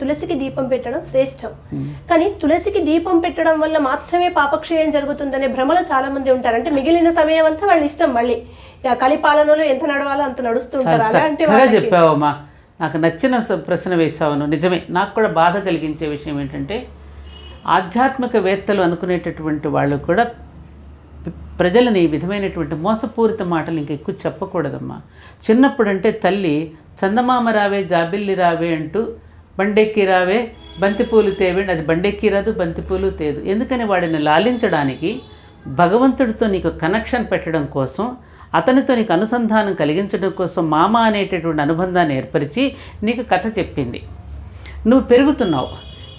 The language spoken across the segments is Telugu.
తులసికి దీపం పెట్టడం శ్రేష్టం. కానీ తులసికి దీపం పెట్టడం వల్ల మాత్రమే పాపక్షయం జరుగుతుందనే భ్రమలో చాలా మంది ఉంటారు. అంటే మిగిలిన సమయం అంతా వాళ్ళ ఇష్టం మళ్ళీ. కలిపాలనలో ఎంత నడవాలో అంత నడుస్తుంటారు. అలాంటి చెప్పావమ్మా. నాకు నచ్చిన ప్రశ్న వేసావు నువ్వు నిజమే నాకు కూడా బాధ కలిగించే విషయం ఏంటంటే ఆధ్యాత్మిక వేత్తలు అనుకునేటటువంటి వాళ్ళు కూడా ప్రజలని ఈ విధమైనటువంటి మోసపూరిత మాటలు ఇంక ఎక్కువ చెప్పకూడదమ్మా. చిన్నప్పుడు అంటే తల్లి చందమామ రావే జాబిల్లి రావే అంటూ బండెక్కి రావే బంతిపూలు తేవండి అది బండెక్కి రాదు బంతిపూలు తేదు ఎందుకని వాడిని లాలించడానికి భగవంతుడితో నీకు కనెక్షన్ పెట్టడం కోసం అతనితో నీకు అనుసంధానం కలిగించడం కోసం మామ అనేటటువంటి అనుబంధాన్ని ఏర్పరిచి నీకు కథ చెప్పింది. నువ్వు పెరుగుతున్నావు.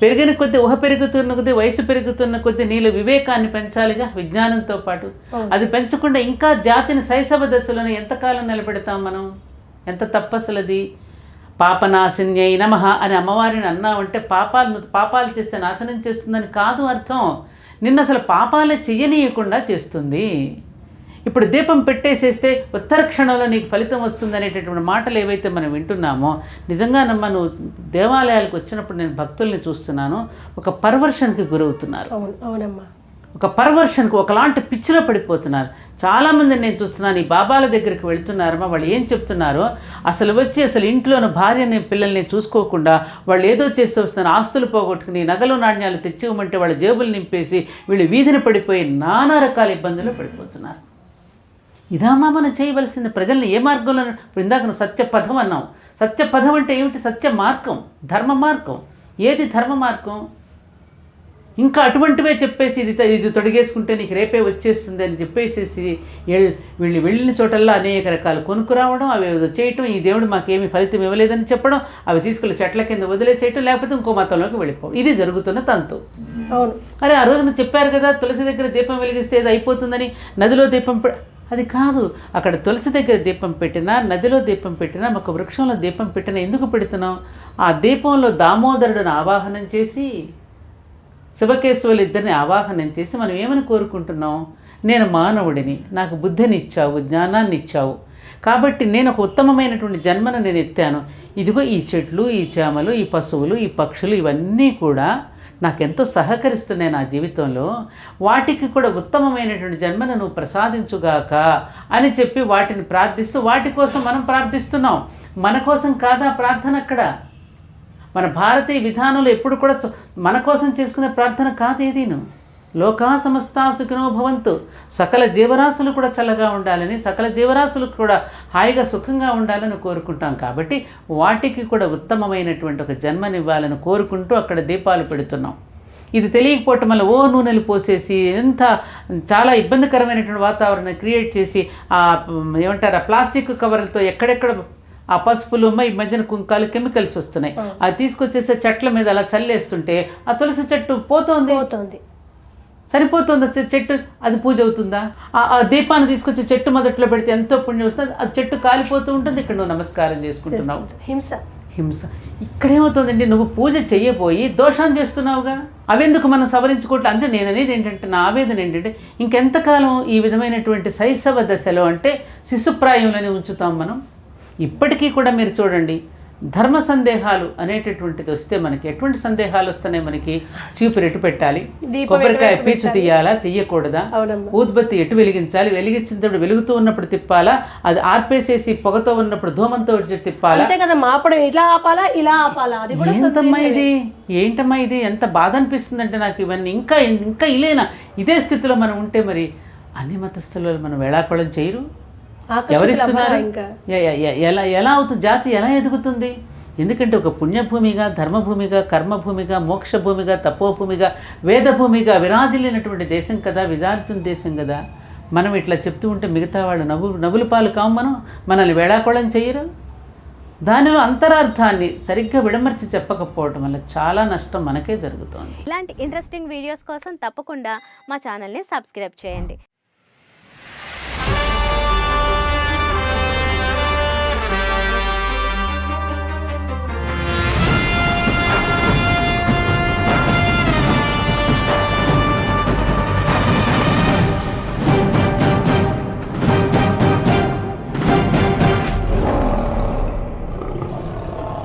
పెరిగిన కొద్దీ ఊహ పెరుగుతున్న కొద్దీ వయసు పెరుగుతున్న కొద్దీ నీలో వివేకాన్ని పెంచాలిగా విజ్ఞానంతో పాటు. అది పెంచకుండా ఇంకా జాతిని శైశవ దశలోనే ఎంతకాలం నిలబెడతాం మనం? ఎంత తప్పసలు అది పాపనాశన్యై నమః అని అమ్మవారిని అన్నావంటే పాపాలు పాపాలు చేస్తే నాశనం చేస్తుందని కాదు అర్థం. నిన్న అసలు పాపాలే చెయ్యనీయకుండా చేస్తుంది. ఇప్పుడు దీపం పెట్టేసేస్తే ఉత్తర క్షణంలో నీకు ఫలితం వస్తుంది అనేటటువంటి మాటలు ఏవైతే మనం వింటున్నామో నిజంగా నమ్మ నువ్వు దేవాలయాలకు వచ్చినప్పుడు నేను భక్తుల్ని చూస్తున్నాను. ఒక పర్వర్షన్కి గురవుతున్నారు. అవును అవునమ్మా. ఒక పర్వర్షన్కు ఒకలాంటి పిచ్చిలో పడిపోతున్నారు. చాలామంది నేను చూస్తున్నాను ఈ బాబాల దగ్గరికి వెళ్తున్నారమ్మా వాళ్ళు ఏం చెప్తున్నారో అసలు వచ్చి అసలు ఇంట్లోని భార్యని పిల్లల్ని చూసుకోకుండా వాళ్ళు ఏదో చేస్తూ వస్తున్నారు ఆస్తులు పోగొట్టుకుని నగలు నాణ్యాలు తెచ్చివ్వమంటే వాళ్ళ జేబులు నింపేసి వీళ్ళు వీధిని పడిపోయి నానా రకాల ఇబ్బందులు పడిపోతున్నారు. ఇదామా మనం చేయవలసింది ప్రజల్ని ఏ మార్గంలో ఇందాక నువ్వు సత్యపథం అన్నావు. సత్యపథం అంటే ఏమిటి? సత్య మార్గం ధర్మ మార్గం. ఏది ధర్మ మార్గం? ఇంకా అటువంటివే చెప్పేసి ఇది ఇది తొడిగేసుకుంటే నీకు రేపే వచ్చేస్తుంది అని చెప్పేసేసి వీళ్ళు వెళ్ళిన చోటల్లా అనేక రకాలు కొనుక్కురావడం అవి ఏదో చేయటం ఈ దేవుడు మాకేమీ ఫలితం ఇవ్వలేదని చెప్పడం అవి తీసుకెళ్ళి చెట్ల కింద వదిలేసేయటం లేకపోతే ఇంకో మతంలోకి వెళ్ళిపోవడం ఇది జరుగుతున్న తంతు. అవును. అరే ఆ రోజున చెప్పారు కదా తులసి దగ్గర దీపం వెలిగిస్తే ఇది అయిపోతుందని నదిలో దీపం పె- అది కాదు. అక్కడ తులసి దగ్గర దీపం పెట్టినా నదిలో దీపం పెట్టినా ఒక వృక్షంలో దీపం పెట్టినా ఎందుకు పెడుతున్నాం? ఆ దీపంలో దామోదరుడును ఆవాహనం చేసి శుభకేశవులు ఇద్దరిని ఆవాహనం చేసి మనం ఏమని కోరుకుంటున్నాం? నేను మానవుడిని నాకు బుద్ధిని ఇచ్చావు జ్ఞానాన్ని ఇచ్చావు. కాబట్టి నేను ఒక ఉత్తమమైనటువంటి జన్మను నేను ఎత్తాను. ఇదిగో ఈ చెట్లు ఈ చేమలు ఈ పశువులు ఈ పక్షులు ఇవన్నీ కూడా నాకెంతో సహకరిస్తున్నాయి నా జీవితంలో. వాటికి కూడా ఉత్తమమైనటువంటి జన్మను నువ్వు ప్రసాదించుగాక అని చెప్పి వాటిని ప్రార్థిస్తూ వాటి కోసం మనం ప్రార్థిస్తున్నాం. మన కోసం కాదా ప్రార్థన అక్కడ? మన భారతీయ విధానంలో ఎప్పుడు కూడా సు- మన కోసం చేసుకునే ప్రార్థన కాదు ఏదీను లోకా సమస్తా సుఖినో భవంతు. సకల జీవరాశులు కూడా చల్లగా ఉండాలని సకల జీవరాశులు కూడా హాయిగా సుఖంగా ఉండాలని కోరుకుంటాం కాబట్టి వాటికి కూడా ఉత్తమమైనటువంటి ఒక జన్మనివ్వాలని కోరుకుంటూ అక్కడ దీపాలు పెడుతున్నాం. ఇది తెలియకపోవటం వల్ల ఓ నూనెలు పోసేసి ఎంత చాలా ఇబ్బందికరమైనటువంటి వాతావరణం క్రియేట్ చేసి ఏమంటారు ఆ ప్లాస్టిక్ కవర్లతో ఎక్కడెక్కడ ఆ పసుపులు ఈ మధ్యన కుంకాలు కెమికల్స్ వస్తున్నాయి. అది తీసుకొచ్చేసే చెట్ల మీద అలా చల్లేస్తుంటే ఆ తులసి చెట్టు పోతోంది? పోతుంది. సరిపోతుందా చెట్టు? అది పూజ అవుతుందా? ఆ- దీపాన్ని తీసుకొచ్చి చెట్టు మొదట్లో పెడితే ఎంతో పుణ్యం వస్తుంది. ఆ చెట్టు కాలిపోతూ ఉంటుంది. ఇక్కడ నువ్వు నమస్కారం చేసుకుంటున్నావు. హింస. హింస. ఇక్కడేమవుతుందండి? నువ్వు పూజ చెయ్యబోయి దోషాన్ని చేస్తున్నావుగా? అవెందుకు మనం సవరించుకోవట్లే? అంటే నేను అనేది ఏంటంటే నా ఆవేదన ఏంటంటే ఇంకెంతకాలం ఈ విధమైనటువంటి శైశవ దశలో అంటే శిశుప్రాయంలోనే ఉంచుతాం మనం. ఇప్పటికీ కూడా మీరు చూడండి ధర్మ సందేహాలు అనేటటువంటిది వస్తే మనకి ఎటువంటి సందేహాలు వస్తున్నాయి మనకి? చీపురు ఎటు పెట్టాలి. కొబ్బరికాయ పీచు తీయాలా? తీయకూడదా? ఊద్బత్తి ఎటు వెలిగించాలి? వెలిగించినప్పుడు వెలుగుతూ ఉన్నప్పుడు తిప్పాలా? అది ఆర్పేసేసి పొగతో ఉన్నప్పుడు ధూమంతో తిప్పాలా? అంతే కదా మాపడం ఇలా ఆపాలా ఇలా ఆపాలా? అది కూడా ఏంటమ్మా ఇది? ఏంటమ్మా ఇది? ఎంత బాధ అనిపిస్తుందంటే నాకు ఇవన్నీ ఇంకా ఇంకా ఇలేనా? ఇదే స్థితిలో మనం ఉంటే మరి అన్ని మతస్థులు మనం వేళాకోళం చేయరు? ఎవరిస్తున్నారు? ఎలా ఎలా అవుతుంది జాతి ఎలా ఎదుగుతుంది? ఎందుకంటే ఒక పుణ్యభూమిగా ధర్మభూమిగా కర్మభూమిగా మోక్షభూమిగా తపోభూమిగా వేదభూమిగా విరాజిల్లినటువంటి దేశం కదా విరాజుతున్న దేశం కదా. మనం ఇట్లా చెప్తూ ఉంటే మిగతా వాళ్ళు నవ్వు నవ్వుల పాలు కావు మనం. మనల్ని వేళాకోళం చేయరు. దానిలో అంతరార్థాన్ని సరిగ్గా విడమర్చి చెప్పకపోవడం వల్ల చాలా నష్టం మనకే జరుగుతోంది. ఇలాంటి ఇంట్రెస్టింగ్ వీడియోస్ కోసం తప్పకుండా మా ఛానల్ని సబ్స్క్రైబ్ చేయండి.